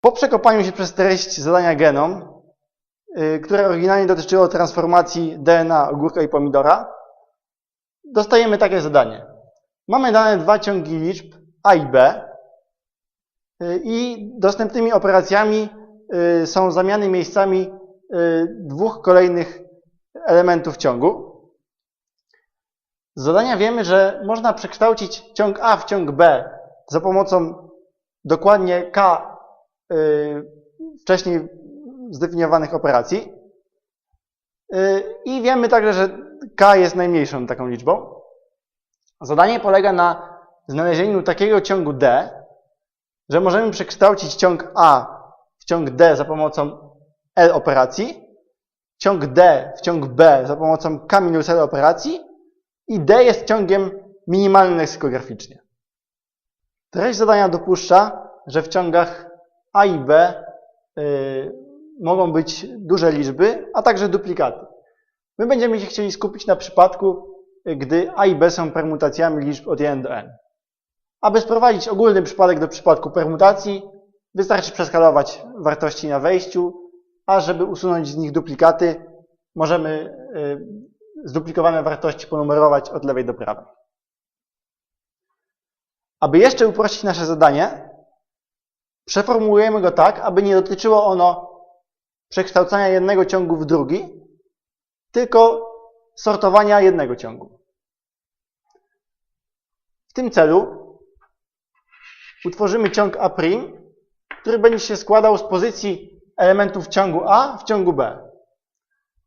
Po przekopaniu się przez treść zadania genom, y, które oryginalnie dotyczyło transformacji DNA ogórka i pomidora, dostajemy takie zadanie. Mamy dane dwa ciągi liczb A i B y, i dostępnymi operacjami y, są zamiany miejscami dwóch kolejnych elementów ciągu. Z zadania wiemy, że można przekształcić ciąg A w ciąg B za pomocą dokładnie K wcześniej zdefiniowanych operacji. Y, I wiemy także, że K jest najmniejszą taką liczbą. Zadanie polega na znalezieniu takiego ciągu D, że możemy przekształcić ciąg A w ciąg D za pomocą L operacji, ciąg D w ciąg B za pomocą K minus L operacji i D jest ciągiem minimalnym leksykograficznie. Treść zadania dopuszcza, że w ciągach A i B y, mogą być duże liczby, a także duplikaty. My będziemy się chcieli skupić na przypadku, gdy A i B są permutacjami liczb od 1 do n. Aby sprowadzić ogólny przypadek do przypadku permutacji, wystarczy przeskalować wartości na wejściu, a żeby usunąć z nich duplikaty, możemy y, zduplikowane wartości ponumerować od lewej do prawej. Aby jeszcze uprościć nasze zadanie, przeformułujemy go tak, aby nie dotyczyło ono przekształcania jednego ciągu w drugi, tylko sortowania jednego ciągu. W tym celu utworzymy ciąg A', który będzie się składał z pozycji elementów ciągu A w ciągu B.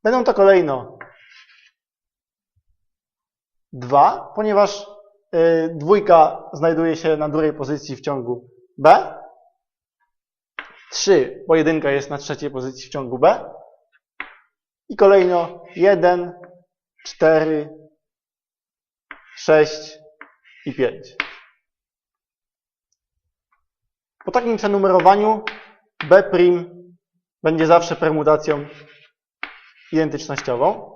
Będą to kolejno 2, ponieważ y, dwójka znajduje się na drugiej pozycji w ciągu B. 3, bo jedynka jest na trzeciej pozycji w ciągu B. I kolejno 1, 4, 6 i 5. Po takim przenumerowaniu B' będzie zawsze permutacją identycznościową.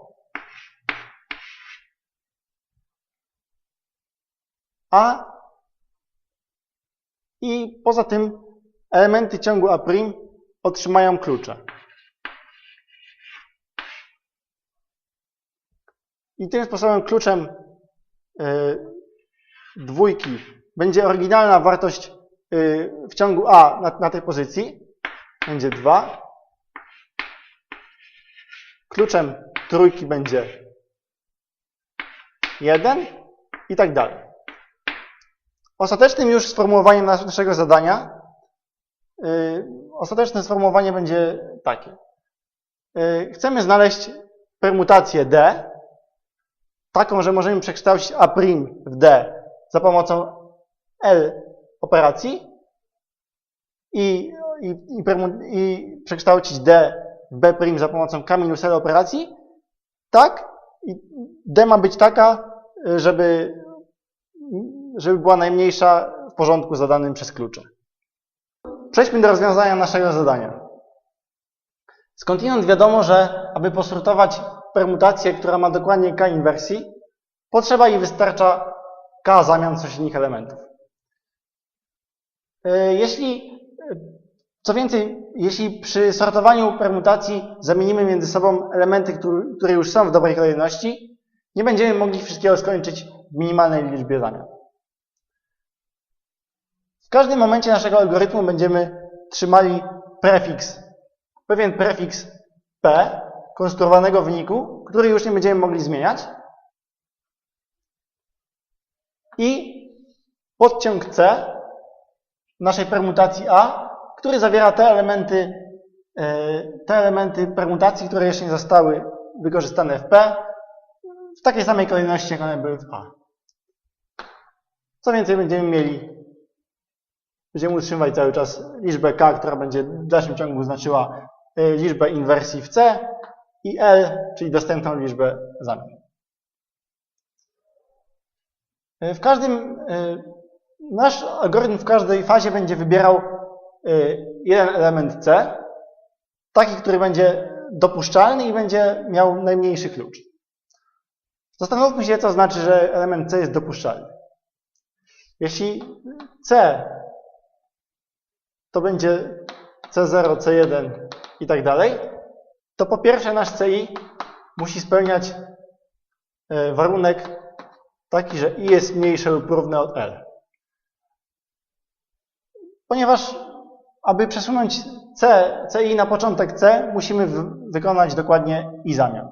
A i poza tym elementy ciągu A' otrzymają klucze. I tym sposobem kluczem y, dwójki będzie oryginalna wartość y, w ciągu A na, na tej pozycji. Będzie 2. Kluczem trójki będzie 1 i tak dalej. Ostatecznym już sformułowaniem naszego zadania, ostateczne sformułowanie będzie takie. Yy, chcemy znaleźć permutację D, taką, że możemy przekształcić A' w D za pomocą L operacji i, i, i, przekształcić D w B' za pomocą K minus L operacji, tak, i D ma być taka, żeby żeby była najmniejsza w porządku zadanym przez klucze. Przejdźmy do rozwiązania naszego zadania. Skądinąd wiadomo, że aby posortować permutację, która ma dokładnie k inwersji, potrzeba i wystarcza k zamian sąsiednich elementów. E, jeśli, co więcej, jeśli przy sortowaniu permutacji zamienimy między sobą elementy, które już są w dobrej kolejności, nie będziemy mogli wszystkiego skończyć w minimalnej liczbie zamian. W każdym momencie naszego algorytmu będziemy trzymali prefiks, pewien prefiks p konstruowanego wyniku, który już nie będziemy mogli zmieniać. I podciąg C naszej permutacji A, który zawiera te elementy, e, te elementy permutacji, które jeszcze nie zostały wykorzystane w P, w takiej samej kolejności, jak one były w A. Co więcej, będziemy mieli Będziemy utrzymywać cały czas liczbę k, która będzie w dalszym ciągu znaczyła y, liczbę inwersji w c i l, czyli dostępną liczbę zamian. Y, w każdym, y, nasz algorytm w każdej fazie będzie wybierał jeden element c, taki, który będzie dopuszczalny i będzie miał najmniejszy klucz. Zastanówmy się, co znaczy, że element c jest dopuszczalny. Jeśli c to będzie C0, C1 i tak dalej, to po pierwsze nasz CI musi spełniać e, warunek taki, że i jest mniejsze lub równe od L. Ponieważ aby przesunąć C, CI na początek C, musimy wykonać dokładnie i zamian.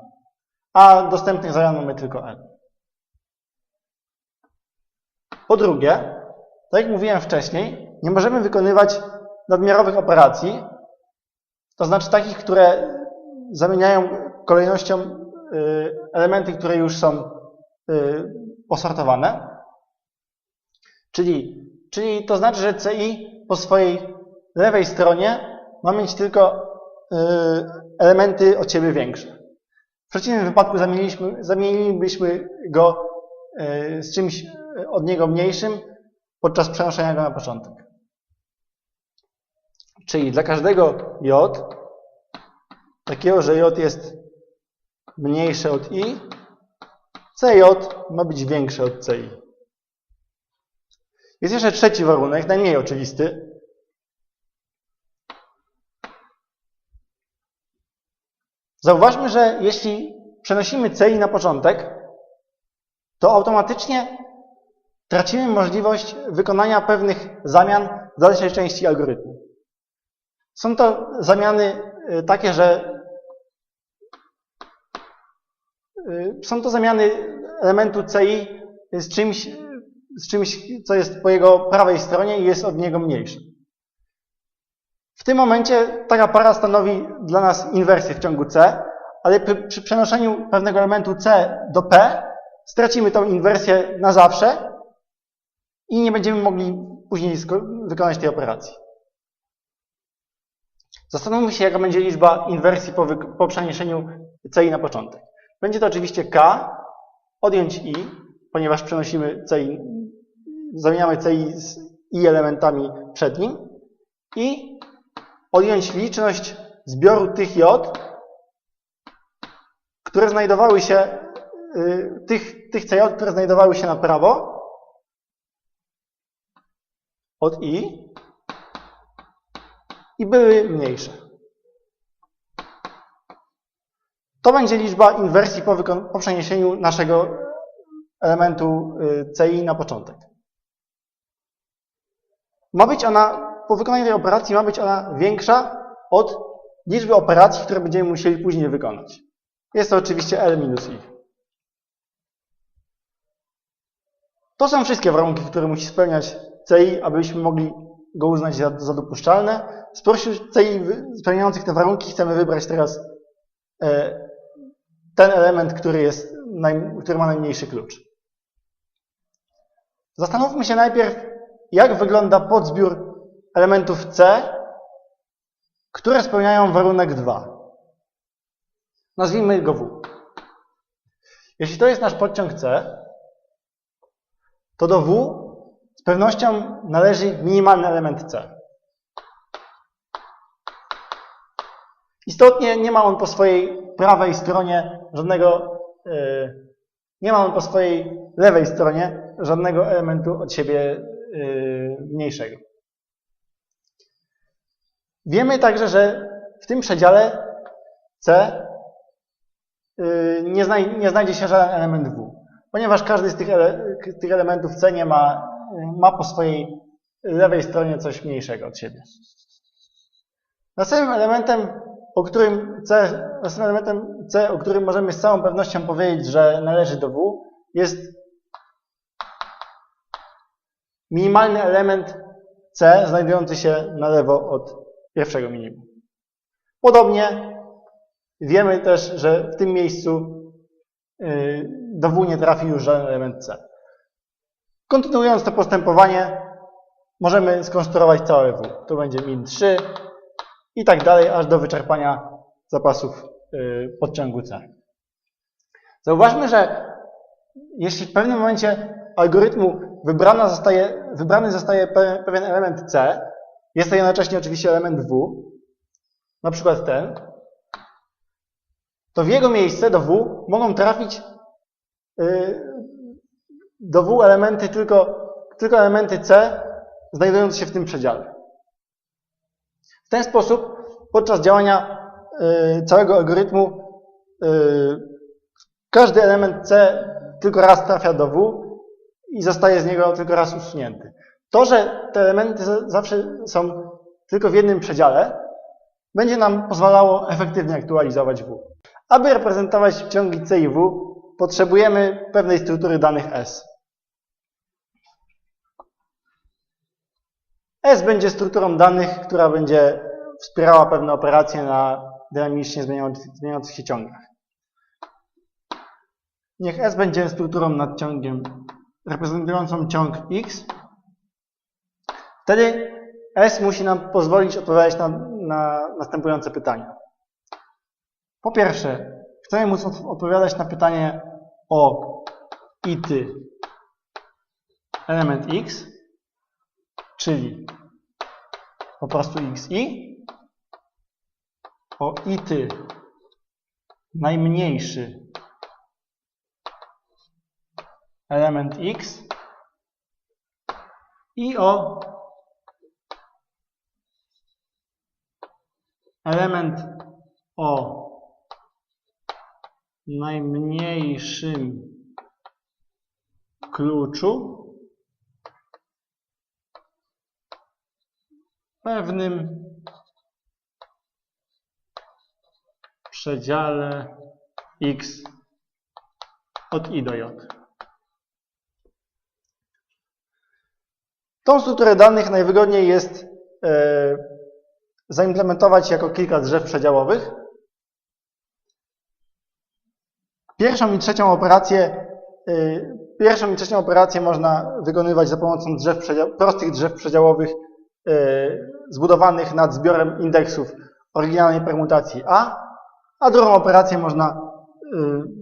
A dostępnych zamian mamy tylko L. Po drugie, tak jak mówiłem wcześniej, nie możemy wykonywać nadmiarowych operacji, to znaczy takich, które zamieniają kolejnością y, elementy, które już są y, posortowane. Czyli, czyli to znaczy, że CI po swojej lewej stronie ma mieć tylko y, elementy od siebie większe. W przeciwnym wypadku zamienilibyśmy go z czymś od niego mniejszym podczas przenoszenia go na początek. Czyli dla każdego J, takiego, że J jest mniejsze od I, CJ ma być większe od CI. Jest jeszcze trzeci warunek, najmniej oczywisty. Zauważmy, że jeśli przenosimy CI na początek, to automatycznie tracimy możliwość wykonania pewnych zamian w dalszej części algorytmu. Są to zamiany y, takie, że y, są to zamiany elementu CI z czymś, z czymś, co jest po jego prawej stronie i jest od niego mniejsze. W tym momencie taka para stanowi dla nas inwersję w ciągu C, ale przy, przy przenoszeniu pewnego elementu C do P stracimy tą inwersję na zawsze i nie będziemy mogli później wykonać tej operacji. Zastanówmy się, jaka będzie liczba inwersji po, po przeniesieniu CI na początek. Będzie to oczywiście K, odjąć I, ponieważ przenosimy CI, zamieniamy CI z I elementami przed nim i odjąć liczność zbioru tych J, które znajdowały się, y, tych, tych CJ, które znajdowały się na prawo od I i były mniejsze. To będzie liczba inwersji po, po przeniesieniu naszego elementu y, CI na początek. Ma być ona, po wykonaniu tej operacji ma być ona większa od liczby operacji, które będziemy musieli później wykonać. Jest to oczywiście L minus I. To są wszystkie warunki, które musi spełniać CI, abyśmy mogli go uznać za, za dopuszczalne. Spośród CI spełniających te warunki chcemy wybrać teraz e, ten element, który, jest, który ma najmniejszy klucz. Zastanówmy się najpierw, jak wygląda podzbiór elementów C, które spełniają warunek 2. Nazwijmy go W. Jeśli to jest nasz podciąg C, to do W z pewnością należy minimalny element C. Istotnie nie ma on po swojej prawej stronie żadnego, e, nie ma on po swojej lewej stronie żadnego elementu od siebie e, mniejszego. Wiemy także, że w tym przedziale C e, nie, znaj nie znajdzie się żaden element W, ponieważ każdy z tych elementów C nie ma, ma po swojej lewej stronie coś mniejszego od siebie. Następnym elementem o którym C, następnym elementem C, o którym możemy z całą pewnością powiedzieć, że należy do W, jest minimalny element C znajdujący się na lewo od pierwszego minimum. Podobnie wiemy też, że w tym miejscu y, do W nie trafi już żaden element C. Kontynuując to postępowanie, możemy skonstruować całe W. Tu będzie min 3, i tak dalej, aż do wyczerpania zapasów y, podciągu C. Zauważmy, że jeśli w pewnym momencie algorytmu wybrana zostaje, wybrany zostaje pewien element C, jest to jednocześnie oczywiście element W, na przykład ten, to w jego miejsce do W mogą trafić y, do W elementy tylko, tylko elementy C znajdujące się w tym przedziale. W ten sposób podczas działania y, całego algorytmu y, każdy element C tylko raz trafia do W i zostaje z niego tylko raz usunięty. To, że te elementy zawsze są tylko w jednym przedziale, będzie nam pozwalało efektywnie aktualizować W. Aby reprezentować ciągi C i W, potrzebujemy pewnej struktury danych S. S będzie strukturą danych, która będzie wspierała pewne operacje na dynamicznie zmieniających się ciągach. Niech S będzie strukturą nad ciągiem reprezentującą ciąg X. Wtedy S musi nam pozwolić odpowiadać na, na następujące pytania. Po pierwsze, chcemy móc odpowiadać na pytanie o ity element x, czyli po prostu xi, o ity najmniejszy element x i o element o najmniejszym kluczu pewnym przedziale x od i do j. Tą strukturę danych najwygodniej jest e, zaimplementować jako kilka drzew przedziałowych. Pierwszą i trzecią operację, y, pierwszą i trzecią operację można wykonywać za pomocą drzew prostych drzew przedziałowych y, zbudowanych nad zbiorem indeksów oryginalnej permutacji A, a drugą operację można y,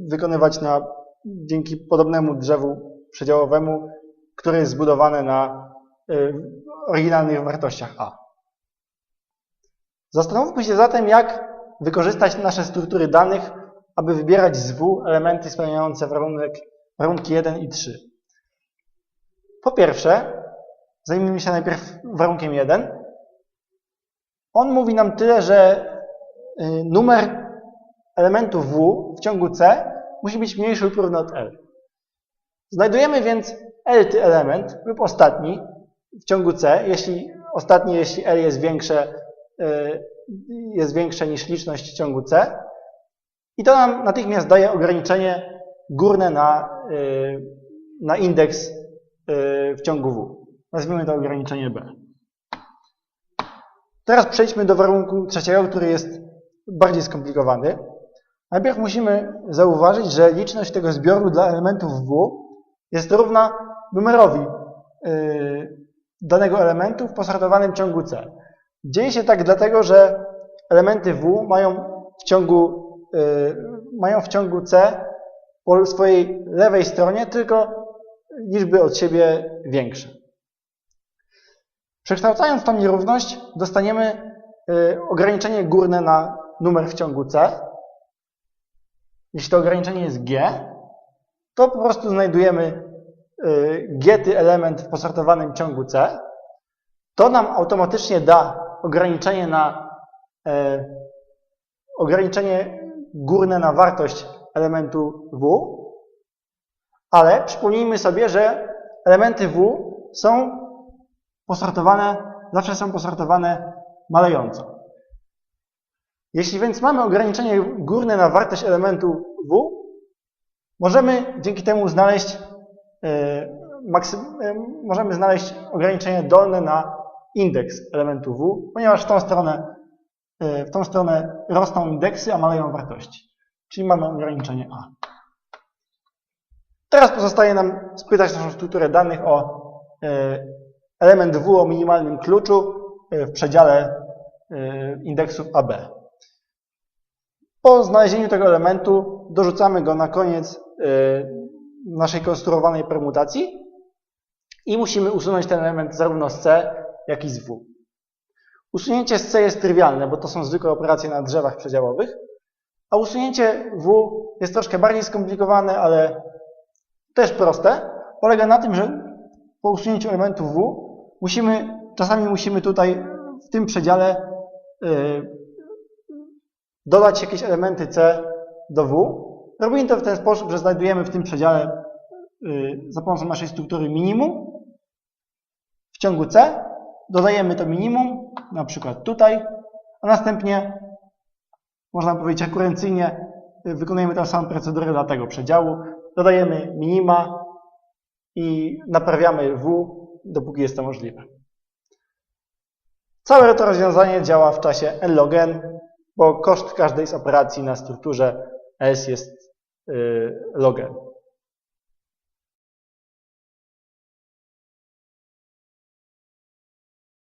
wykonywać na, dzięki podobnemu drzewu przedziałowemu, które jest zbudowane na oryginalnych wartościach A. Zastanówmy się zatem, jak wykorzystać nasze struktury danych, aby wybierać z W elementy spełniające warunek, warunki 1 i 3. Po pierwsze, zajmijmy się najpierw warunkiem 1. On mówi nam tyle, że y, numer elementów W w ciągu C musi być mniejszy lub równy od L. Znajdujemy więc L element lub ostatni w ciągu C, jeśli ostatni, jeśli L jest większe Y, jest większe niż liczność ciągu C. I to nam natychmiast daje ograniczenie górne na, y, na indeks y, w ciągu W. Nazwijmy to ograniczenie B. Teraz przejdźmy do warunku trzeciego, który jest bardziej skomplikowany. Najpierw musimy zauważyć, że liczność tego zbioru dla elementów W jest równa numerowi danego elementu w posortowanym ciągu C. Dzieje się tak dlatego, że elementy W mają w ciągu, mają w ciągu C po swojej lewej stronie tylko liczby od siebie większe. Przekształcając tą nierówność, dostaniemy yy, ograniczenie górne na numer w ciągu C. Jeśli to ograniczenie jest G, to po prostu znajdujemy yy, G element w posortowanym ciągu C. To nam automatycznie da ograniczenie na e, ograniczenie górne na wartość elementu W, ale przypomnijmy sobie, że elementy W są posortowane, zawsze są posortowane malejąco. Jeśli więc mamy ograniczenie górne na wartość elementu W, możemy dzięki temu znaleźć, e, e, możemy znaleźć ograniczenie dolne na indeks elementu W, ponieważ w tą stronę, w tą stronę rosną indeksy, a maleją wartości. Czyli mamy ograniczenie A. Teraz pozostaje nam spytać naszą strukturę danych o e, element W o minimalnym kluczu e, w przedziale indeksów AB. Po znalezieniu tego elementu dorzucamy go na koniec naszej konstruowanej permutacji i musimy usunąć ten element zarówno z C, jak i z W. Usunięcie z C jest trywialne, bo to są zwykłe operacje na drzewach przedziałowych, a usunięcie W jest troszkę bardziej skomplikowane, ale też proste. Polega na tym, że po usunięciu elementu W musimy, czasami musimy tutaj w tym przedziale y, dodać jakieś elementy C do W. Robimy to w ten sposób, że znajdujemy w tym przedziale y, za pomocą naszej struktury minimum w ciągu C, dodajemy to minimum, na przykład tutaj, a następnie, można powiedzieć rekurencyjnie, y, wykonujemy tę samą procedurę dla tego przedziału, dodajemy minima i naprawiamy W, dopóki jest to możliwe. Całe to rozwiązanie działa w czasie n log n, bo koszt każdej z operacji na strukturze S jest y, log n.